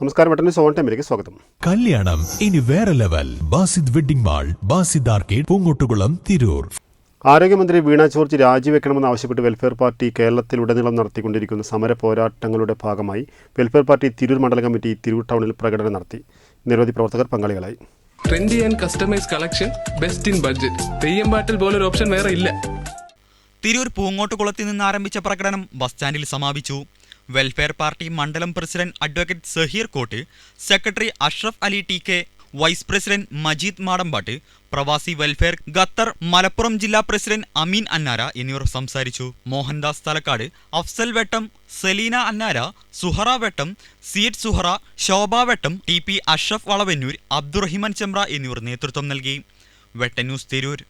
നമസ്കാരം വെട്ടന് സോൺ ടൈമിലേക്ക് സ്വാഗതം. കല്യാണം ഇനി വേറെ level. Basid wedding mall Basid arcade Poongottukulam Tirur. ആരോഗ്യമന്ത്രി വീണ ജോർജ് രാജിവെക്കണമെന്ന് ആവശ്യപ്പെട്ട് വെൽഫെയർ പാർട്ടി കേരളത്തിലുടനീളം നടത്തിക്കൊണ്ടിരിക്കുന്ന സമര പോരാട്ടങ്ങളുടെ ഭാഗമായി വെൽഫെയർ പാർട്ടി തിരൂർ മണ്ഡല കമ്മിറ്റി തിരൂർ ടൗണിൽ പ്രകടനം നടത്തി. നിരവധി പ്രവർത്തകർ പങ്കാളികളായി. Trendy and customise collection best in budget Theyyam പാട്ടിൽ പോലൊരു ഓപ്ഷൻ വേറെ ഇല്ല. തിരൂർ പൂങ്ങോട്ടുകുളത്തിൽ നിന്ന് ആരംഭിച്ച പ്രകടനം ബസ് സ്റ്റാൻഡിൽ സമാപിച്ചു. വെൽഫെയർ പാർട്ടി മണ്ഡലം president advocate Saheer Kott secretary Ashraf Ali T K vice president Majeed Madambattu Pravasi welfare Qatar Malappuram ജില്ലാ പ്രസിഡന്റ് അമീൻ അന്നാര എന്നിവർ സംസാരിച്ചു. Mohandas Thalakkad Afsal Vettam Selina Annara Suhara Vettam SEAT Suhara Shobha Vettam T P Ashraf Valavannur Abdurahiman Chemra എന്നിവർ നേതൃത്വം നൽകി. വെട്ട ന്യൂസ് തിരൂർ.